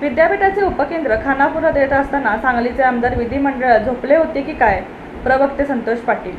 विद्यापीठाचे उपकेंद्र खानापुरात येत असताना सांगलीचे आमदार विधिमंडळात झोपले होते की काय? प्रवक्ते संतोष पाटील.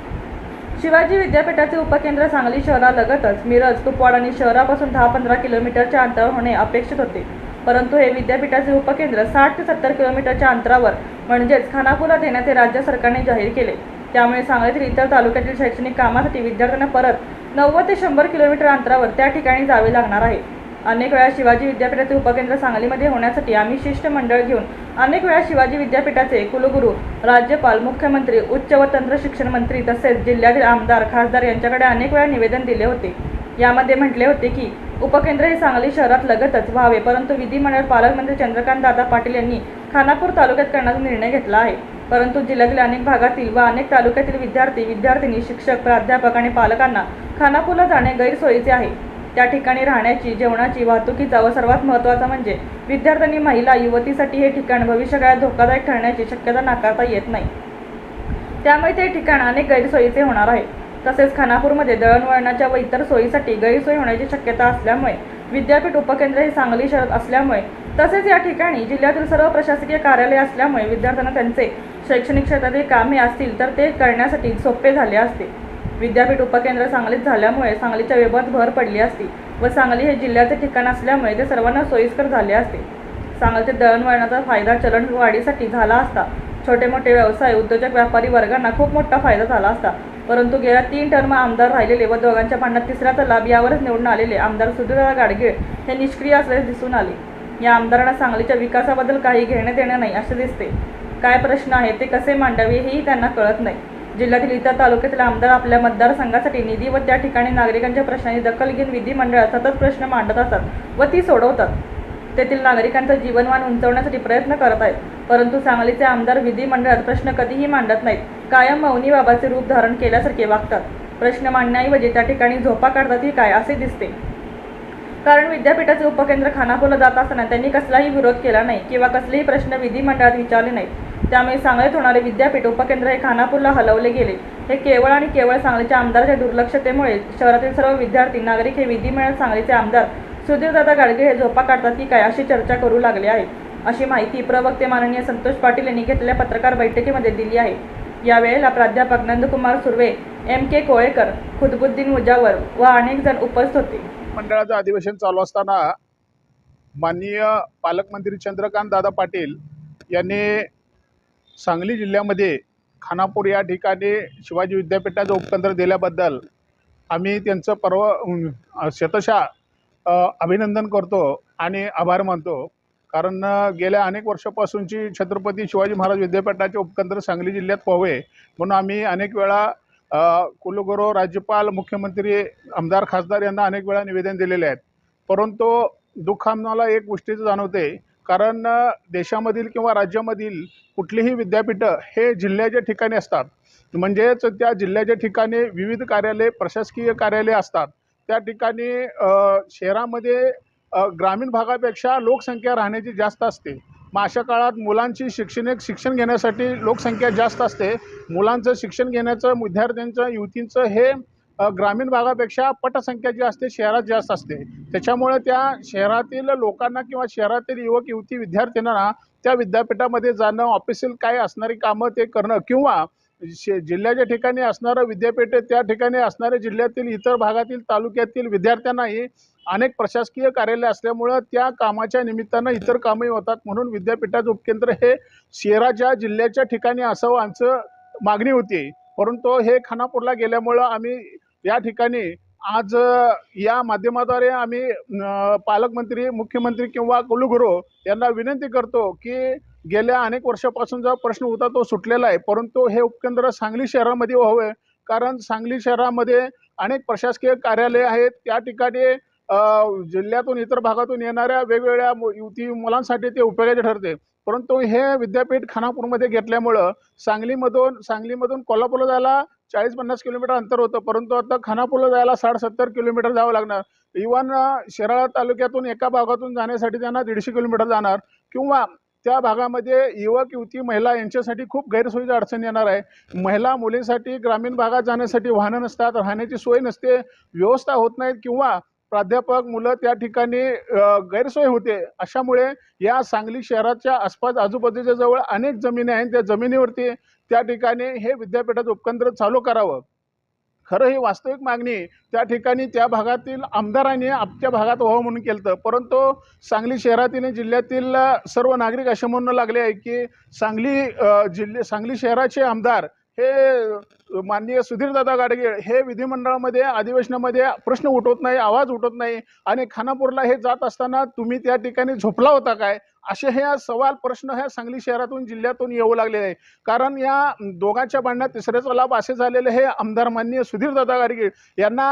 शिवाजी विद्यापीठाचे उपकेंद्र सांगली शहरालगतच मिरज कुपवाड आणि शहरापासून दहा पंधरा किलोमीटरच्या अंतरावर होणे अपेक्षित होते. परंतु हे विद्यापीठाचे उपकेंद्र साठ ते सत्तर किलोमीटरच्या अंतरावर म्हणजेच खानापुरात येण्याचे राज्य सरकारने जाहीर केले. त्यामुळे सांगलीतील इतर तालुक्यातील शैक्षणिक कामासाठी विद्यार्थ्यांना परत नव्वद ते शंभर किलोमीटर अंतरावर त्या ठिकाणी जावे लागणार आहे. अनेक वेळा शिवाजी विद्यापीठाचे उपकेंद्र सांगलीमध्ये होण्यासाठी आम्ही शिष्टमंडळ घेऊन अनेक वेळा शिवाजी विद्यापीठाचे कुलगुरू राज्यपाल मुख्यमंत्री उच्च व तंत्र शिक्षण मंत्री तसेच जिल्ह्यातील आमदार खासदार यांच्याकडे अनेक वेळा निवेदन दिले होते. यामध्ये म्हटले होते की उपकेंद्र हे सांगली शहरात लगतच व्हावे परंतु विधिमंडळ पालकमंत्री चंद्रकांत दादा पाटील यांनी खानापूर तालुक्यात करण्याचा निर्णय घेतला आहे. परंतु जिल्ह्यातील अनेक भागातील व अनेक तालुक्यातील विद्यार्थी विद्यार्थिनी शिक्षक प्राध्यापक आणि पालकांना खानापूरला जाणे गैरसोयीचे आहे. त्या ठिकाणी राहण्याची जेवणाची वाहतुकीचा व सर्वात महत्त्वाचा म्हणजे विद्यार्थ्यांनी महिला युवतीसाठी हे ठिकाण भविष्यकाळात धोकादायक ठरण्याची शक्यता नाकारता येत नाही. त्यामुळे ते ठिकाण अनेक गैरसोयीचे होणार आहे. तसेच खानापूरमध्ये दळणवळणाच्या व इतर सोयीसाठी गैरसोय होण्याची शक्यता असल्यामुळे विद्यापीठ उपकेंद्र हे सांगली शहरात असल्यामुळे तसेच या ठिकाणी जिल्ह्यातील सर्व प्रशासकीय कार्यालय असल्यामुळे विद्यार्थ्यांना त्यांचे शैक्षणिक क्षेत्रातील कामे असतील तर ते करण्यासाठी सोपे झाले असते. विद्यापीठ उपकेंद्र सांगलीत झाल्यामुळे सांगलीच्या वेबात भर पडली असती व सांगली हे जिल्ह्याचे ठिकाण असल्यामुळे ते सर्वांना सोयीस्कर झाले असते. सांगलीचे दळणवळणाचा फायदा चलनवाढीसाठी झाला असता. छोटे मोठे व्यवसाय उद्योजक व्यापारी वर्गांना खूप मोठा फायदा झाला असता. परंतु गेल्या तीन टर्म आमदार राहिलेले व दोघांच्या भांडणात तिसऱ्याचा लाभ यावरच निवडून आलेले आमदार सुधीरदा गाडगीळ हे निष्क्रिय असल्याचे दिसून आले. या आमदारांना सांगलीच्या विकासाबद्दल काही घेणे देणे नाही असे दिसते. काय प्रश्न आहे ते कसे मांडावे हेही त्यांना कळत नाही. जिल्ह्यातील इतर तालुक्यातील आमदार आपल्या मतदारसंघासाठी निधी व त्या ठिकाणी नागरिकांच्या प्रश्नांची दखल घेऊन विधिमंडळात सतत प्रश्न मांडत असतात व ती सोडवतात. तेथील नागरिकांचं जीवनमान उंचवण्यासाठी प्रयत्न करत आहेत परंतु सांगलीचे आमदार विधिमंडळात प्रश्न कधीही मांडत नाहीत कायम मौनी बाबाचे रूप धारण केल्यासारखे वागतात. प्रश्न मांडण्याऐवजी त्या ठिकाणी झोपा काढतात ही काय असे दिसते? कारण विद्यापीठाचे उपकेंद्र खानापूरला जात असताना त्यांनी कसलाही विरोध केला नाही किंवा कसलेही प्रश्न विधिमंडळात विचारले नाहीत. त्यामुळे सांगलीत होणारे विद्यापीठ उपकेंद्र हे खानापूरला हलवले गेले. हे केवळ आणि केवळ सांगलीच्या आमदाराच्या दुर्लक्षतेमुळे शहरातील सर्व विद्यार्थी नागरिक हे विधिमेळ सांगलीचे आमदार सुधीरदादा गाडगे हे झोपा काढतात की काय अशी चर्चा करू लागले आहे. अशी माहिती प्रवक्ते माननीय संतोष पाटील यांनी घेतलेल्या पत्रकार बैठकीमध्ये दिली आहे. यावेळेला प्राध्यापक नंदकुमार सुर्वे एम के कोळेकर खुदबुद्दीन मुजावर व अनेक जण उपस्थित होते. मंडळाचं अधिवेशन चालू असताना माननीय पालकमंत्री चंद्रकांत दादा पाटील यांनी सांगली जिल्ह्यामध्ये खानापूर या ठिकाणी शिवाजी विद्यापीठाचं उपकेंद्र दिल्याबद्दल आम्ही त्यांचं परव शतशा अभिनंदन करतो आणि आभार मानतो. कारण गेल्या अनेक वर्षापासूनची छत्रपती शिवाजी महाराज विद्यापीठाचे उपकेंद्र सांगली जिल्ह्यात व्हावे म्हणून आम्ही अनेक वेळा कुलगुरू राज्यपाल मुख्यमंत्री आमदार खासदार यांना अनेक वेळा निवेदन दिलेले आहेत. परंतु दुःख आम्हाला एक गोष्टीचं जाणवते कारण देशामधील किंवा राज्यामधील कुठलीही विद्यापीठं हे जिल्ह्याच्या ठिकाणी असतात. म्हणजेच त्या जिल्ह्याच्या ठिकाणी विविध कार्यालय प्रशासकीय कार्यालय असतात. त्या ठिकाणी शहरामध्ये ग्रामीण भागापेक्षा लोकसंख्या राहण्याची जास्त असते. मग अशा काळात मुलांची शैक्षणिक शिक्षण घेण्यासाठी लोकसंख्या जास्त असते. मुलांचं शिक्षण घेण्याचं विद्यार्थ्यांचं युवतींचं हे ग्रामीण भागापेक्षा पटसंख्या जी असते शहरात जास्त असते. त्याच्यामुळे त्या शहरातील लोकांना किंवा शहरातील युवक युवती विद्यार्थ्यांना त्या विद्यापीठामध्ये जाणं ऑफिसियल काय असणारी कामं ते करणं किंवा शे जिल्ह्याच्या ठिकाणी असणारं विद्यापीठ त्या ठिकाणी असणाऱ्या जिल्ह्यातील इतर भागातील तालुक्यातील विद्यार्थ्यांनाही अनेक प्रशासकीय कार्यालय असल्यामुळं त्या कामाच्या निमित्तानं इतर कामही होतात. म्हणून विद्यापीठाचं उपकेंद्र हे शहराच्या जिल्ह्याच्या ठिकाणी असावं आमचं मागणी होती. परंतु हे खानापूरला गेल्यामुळं आम्ही या ठिकाणी आज या माध्यमाद्वारे आम्ही पालकमंत्री मुख्यमंत्री किंवा कुलगुरू यांना विनंती करतो की गेल्या अनेक वर्षापासून जो प्रश्न होता तो सुटलेला आहे. परंतु हे उपकेंद्र सांगली शहरामध्ये व्हावे. कारण सांगली शहरामध्ये अनेक प्रशासकीय कार्यालय आहेत. त्या ठिकाणी जिल्ह्यातून इतर भागातून येणाऱ्या वेगवेगळ्या मु- युवती मुलांसाठी ते उपयोगाचे ठरते. परंतु हे विद्यापीठ खानापूरमध्ये घेतल्यामुळं सांगलीमधून सांगलीमधून कोल्हापूरला जायला चाळीस पन्नास किलोमीटर अंतर होतं. परंतु आता खानापूरला जायला साठ सत्तर किलोमीटर जावं लागणार. इवन शिराळा तालुक्यातून एका भागातून जाण्यासाठी त्यांना दीडशे किलोमीटर जाणार किंवा त्या भागामध्ये युवक युवती महिला यांच्यासाठी खूप गैरसोयीची अडचण येणार आहे. महिला मुलींसाठी ग्रामीण भागात जाण्यासाठी वाहनं नसतात राहण्याची सोय नसते व्यवस्था होत नाहीत किंवा प्राध्यापक मुलं त्या ठिकाणी गैरसोय होते. अशामुळे या सांगली शहराच्या आसपास आजूबाजूच्या जवळ अनेक जमिनी आहेत. त्या जमिनीवरती त्या ठिकाणी हे विद्यापीठाचं उपकेंद्र चालू करावं. खरं ही वास्तविक मागणी त्या ठिकाणी त्या भागातील आमदारांनी आपल्या भागात व्हावं म्हणून केलं होतं. परंतु सांगली शहरातील आणि जिल्ह्यातील सर्व नागरिक असे म्हणू लागले आहे की सांगली जिल्हे सांगली शहराचे आमदार हे माननीय सुधीरदादा गाडगीळ हे विधिमंडळामध्ये अधिवेशनामध्ये प्रश्न उठवत नाही आवाज उठवत नाही आणि खानापूरला हे जात असताना तुम्ही त्या ठिकाणी झोपला होता काय? असे हे सवाल प्रश्न ह्या सांगली शहरातून जिल्ह्यातून येऊ लागले आहे कारण या दोघांच्या भांडणात तिसऱ्याचा लाभ असे झालेले हे आमदार माननीय सुधीरदादा गाडगीळ यांना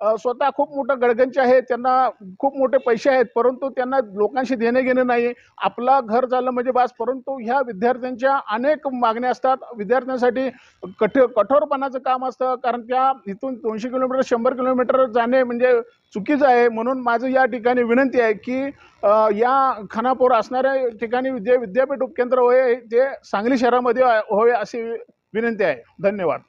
स्वतः खूप मोठं गडगंचे आहे त्यांना खूप मोठे पैसे आहेत परंतु त्यांना लोकांशी देणे घेणे नाही. आपला घर झालं म्हणजे बास परंतु ह्या विद्यार्थ्यांच्या अनेक मागण्या असतात. विद्यार्थ्यांसाठी कठ कठोरपणाचं काम असतं कारण त्या इथून दोनशे किलोमीटर शंभर किलोमीटर जाणे म्हणजे चुकीचं आहे. म्हणून माझं या ठिकाणी विनंती आहे की या खानापूर असणाऱ्या ठिकाणी जे विद्यापीठ उपकेंद्र होय ते सांगली शहरामध्ये होय अशी विनंती आहे. धन्यवाद.